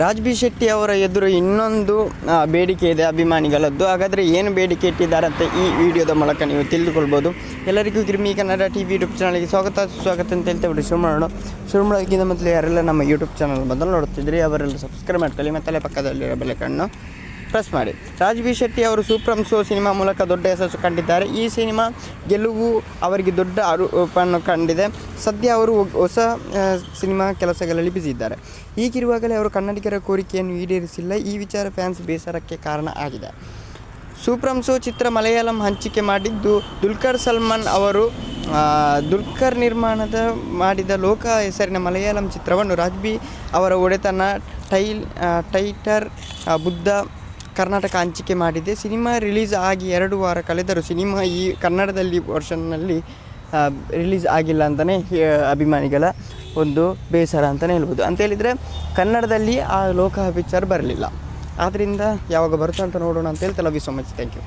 Raj B Shetty ಅವರ ಎದುರು ಇನ್ನೊಂದು ಬೇಡಿಕೆ ಇದೆ ಅಭಿಮಾನಿಗಳದ್ದು. ಹಾಗಾದರೆ ಏನು ಬೇಡಿಕೆ ಇಟ್ಟಿದ್ದಾರೆ ಅಂತ ಈ ವಿಡಿಯೋದ ಮೂಲಕ ನೀವು ತಿಳಿದುಕೊಳ್ಬೋದು. ಎಲ್ಲರಿಗೂ ಕಿರ್ಮಿ ಕನ್ನಡ ಟಿ ವಿ ಯೂಟ್ಯೂಬ್ ಚಾನಲ್ಗೆ ಸ್ವಾಗತ. ಸ್ವಾಗತ ಅಂತ ಹೇಳ್ತಾ ಬಿಡಿ ಶುರು ಮಾಡೋಣ. ಶುರು ಮಾಡೋಕ್ಕಿಂತ ಮೊದಲು ಯಾರೆಲ್ಲ ನಮ್ಮ ಯೂಟ್ಯೂಬ್ ಚಾನಲ್ ಮೊದಲು ನೋಡ್ತಿದ್ರಿ ಅವರೆಲ್ಲ ಸಬ್ಸ್ಕ್ರೈಬ್ ಮಾಡ್ಕೊಳ್ಳಿ ಮತ್ತಲ್ಲೇ ಪಕ್ಕದಲ್ಲಿರೋ ಬೆಲೆಕಣ್ಣು ಪ್ರೆಸ್ ಮಾಡಿ. ರಾಜ್ ಬಿ ಶೆಟ್ಟಿ ಅವರು ಸೂಪ್ರಮ್ ಶೋ ಸಿನಿಮಾ ಮೂಲಕ ದೊಡ್ಡ ಯಶಸ್ಸು ಕಂಡಿದ್ದಾರೆ. ಈ ಸಿನಿಮಾ ಗೆಲುವು ಅವರಿಗೆ ದೊಡ್ಡ ಆರೋಪವನ್ನು ಕಂಡಿದೆ. ಸದ್ಯ ಅವರು ಹೊಸ ಸಿನಿಮಾ ಕೆಲಸಗಳಲ್ಲಿ ಇದ್ದಾರೆ. ಹೀಗಿರುವಾಗಲೇ ಅವರು ಕನ್ನಡಿಗರ ಕೋರಿಕೆಯನ್ನು ಈಡೇರಿಸಿಲ್ಲ. ಈ ವಿಚಾರ ಫ್ಯಾನ್ಸ್ ಬೇಸರಕ್ಕೆ ಕಾರಣ ಆಗಿದೆ. ಸೂಪ್ರಮ್ ಶೋ ಚಿತ್ರ ಮಲಯಾಳಂ ಹಂಚಿಕೆ ಮಾಡಿದ್ದು ದುಲ್ಕರ್ ಸಲ್ಮಾನ್ ಅವರು. ದುಲ್ಕರ್ ನಿರ್ಮಾಣದ, ಮಾಡಿದ ಲೋಕ ಹೆಸರಿನ ಮಲಯಾಳಂ ಚಿತ್ರವನ್ನು ರಾಜ್ಬಿ ಅವರ ಒಡೆತನ ಟೈಲ್ ಟೈಟರ್ ಬುದ್ಧ ಕರ್ನಾಟಕ ಹಂಚಿಕೆ ಮಾಡಿದೆ. ಸಿನಿಮಾ ರಿಲೀಸ್ ಆಗಿ ಎರಡು ವಾರ ಕಳೆದರೂ ಸಿನಿಮಾ ಈ ಕನ್ನಡದಲ್ಲಿ ವರ್ಷನ್ನಲ್ಲಿ ರಿಲೀಸ್ ಆಗಿಲ್ಲ ಅಂತಲೇ ಅಭಿಮಾನಿಗಳ ಒಂದು ಬೇಸರ ಅಂತಲೇ ಹೇಳ್ಬೋದು. ಅಂತ ಹೇಳಿದರೆ ಕನ್ನಡದಲ್ಲಿ ಆ ಲೋಕ ಪಿಕ್ಚರ್ ಬರಲಿಲ್ಲ. ಆದ್ದರಿಂದ ಯಾವಾಗ ಬರುತ್ತೆ ಅಂತ ನೋಡೋಣ ಅಂತ ಹೇಳ್ತಾ love you so much thank you